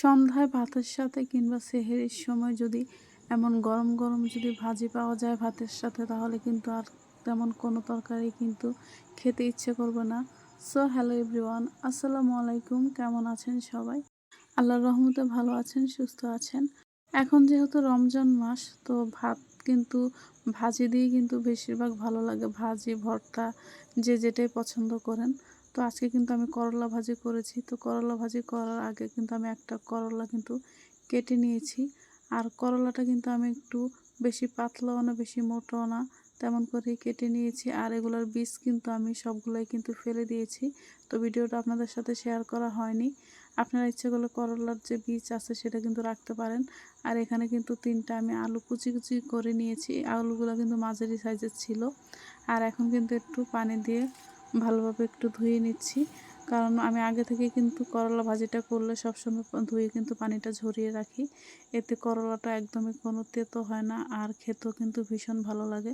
সন্ধ্যায় ভাতের সাথে কিংবা সেহেরির সময় যদি এমন গরম গরম যদি ভাজি পাওয়া যায় ভাতের সাথে, তাহলে কিন্তু আর তেমন কোনো তরকারি কিন্তু খেতে ইচ্ছে করবে না। সো হ্যালো এভরিওয়ান আসসালামু আলাইকুম, কেমন আছেন সবাই? আল্লাহর রহমতে ভালো আছেন, সুস্থ আছেন। এখন যেহেতু রমজান মাস, তো ভাত কিন্তু, ভাজি দিয়ে কিন্তু বেশিরভাগ ভালো লাগে। ভাজি, ভর্তা, যে যেটাই পছন্দ করেন। তো আজকে কিন্তু আমি করলা ভাজি করেছি। তো করলা ভাজি করার আগে কিন্তু আমি একটা করলা কিন্তু কেটে নিয়েছি। আর করলাটা কিন্তু আমি একটু বেশি পাতলাও না, বেশি মোটাও না, তেমন করেই কেটে নিয়েছি। আর এগুলোর বীজ কিন্তু আমি সবগুলোই কিন্তু ফেলে দিয়েছি। তো ভিডিওটা আপনাদের সাথে শেয়ার করা হয়নি। আপনারা ইচ্ছে করলে করলার যে বীজ আছে সেটা কিন্তু রাখতে পারেন। আর এখানে কিন্তু তিনটা আমি আলু কুচি কুচি করে নিয়েছি। আলুগুলো কিন্তু মাঝারি সাইজের ছিল। আর এখন কিন্তু একটু পানি দিয়ে ভালোভাবে একটু ধুয়ে নিচ্ছি। কারণ আমি আগে থেকে কিন্তু করলা ভাজিটা করলে সবসময় ধুয়ে কিন্তু পানিটা ঝরিয়ে রাখি। এতে করলাটা একদমই কোনো তেতো হয় না আর খেতেও কিন্তু ভীষণ ভালো লাগে।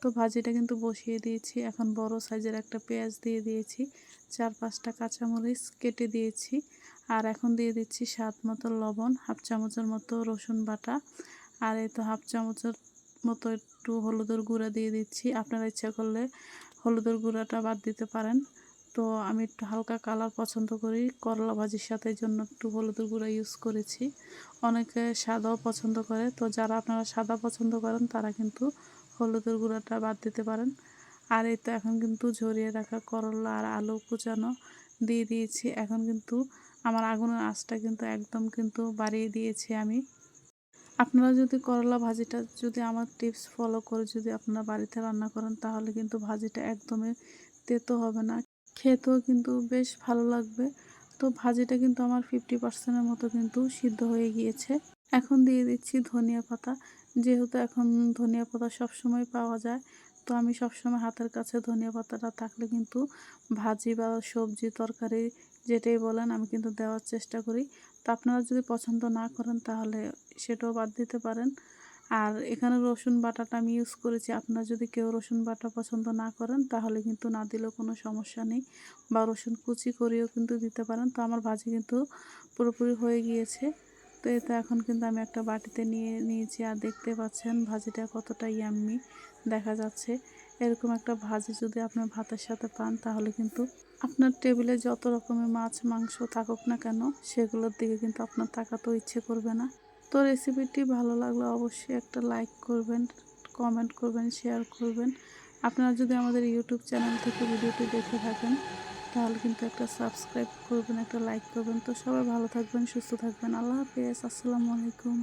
তো ভাজিটা কিন্তু বসিয়ে দিয়েছি। এখন বড় সাইজের একটা পেঁয়াজ দিয়ে দিয়েছি, চার পাঁচটা কাঁচামরিচ কেটে দিয়েছি আর এখন দিয়ে দিচ্ছি স্বাদ মতো লবণ, হাফ চামচের মতো রসুন বাটা আর এই তো হাফ চামচের মতো একটু হলুদের গুঁড়া দিয়ে দিচ্ছি। আপনারা ইচ্ছা করলে হলুদের গুঁড়াটা বাদ দিতে পারেন। তো আমি একটু হালকা কালার পছন্দ করি। করলা ভাজির সাথে জন্য একটু হলুদের গুঁড়া ইউজ করেছি। অনেকে সাদাও পছন্দ করে। তো যারা আপনারা সাদা পছন্দ করেন, তারা কিন্তু হলুদের গুঁড়াটা বাদ দিতে পারেন। আর এই তো এখন কিন্তু ঝরিয়ে রাখা করলা আর আলু কুচানো দিয়ে দিয়েছি। এখন কিন্তু আমার আগুনের আঁচটা কিন্তু একদম কিন্তু বাড়িয়ে দিয়েছি আমি। আপনারা যদি করলা ভাজিটা যদি আমার টিপস ফলো করে যদি আপনারা বাড়িতে রান্না করেন, তাহলে কিন্তু ভাজিটা একদমই তেতো হবে না। খেতেও কিন্তু বেশ ভালো লাগবে। তো ভাজিটা কিন্তু আমার ফিফটি পার্সেন্টের মতো কিন্তু সিদ্ধ হয়ে গিয়েছে। এখন দিয়ে দিচ্ছি ধনিয়া পাতা। যেহেতু এখন ধনিয়া পাতা সবসময় পাওয়া যায় তো আমি সবসময় হাতের কাছে ধনিয়া পাতাটা থাকলে কিন্তু ভাজি বা সবজি তরকারি যেটাই বলেন আমি কিন্তু দেওয়ার চেষ্টা করি। তো আপনারা যদি পছন্দ না করেন তাহলে সেটাও বাদ দিতে পারেন। আর এখানে রসুন বাটাটা আমি ইউজ করেছি। আপনারা যদি কেউ রসুন বাটা পছন্দ না করেন তাহলে কিন্তু না দিলেও কোনো সমস্যা নেই। বা রসুন কুচি করেও কিন্তু দিতে পারেন। তো আমার ভাজি কিন্তু পুরোপুরি হয়ে গিয়েছে। তো এতে এখন কিন্তু আমি একটা বাটিতে নিয়ে নিয়েছি আর দেখতে পাচ্ছেন ভাজিটা কতটা ইয়াম্মি দেখা যাচ্ছে। এরকম একটা ভাজি যদি আপনার ভাতের সাথে পান তাহলে কিন্তু আপনার টেবিলে যত রকমের মাছ, মাংস থাকুক না কেন সেগুলোর দিকে কিন্তু আপনার তাকাতেও ইচ্ছে করবে না। তো রেসিপিটি ভালো লাগলে অবশ্যই একটা লাইক করবেন কমেন্ট করবেন শেয়ার করবেন। আপনারা যদি আমাদের ইউটিউব চ্যানেল থেকে ভিডিওটি দেখে থাকেন তাহলে কিন্তু একটা সাবস্ক্রাইব করবেন, একটা লাইক করবেন। তো সবাই ভালো থাকবেন, সুস্থ থাকবেন। আল্লাহ হাফিজ, আসসালামু আলাইকুম।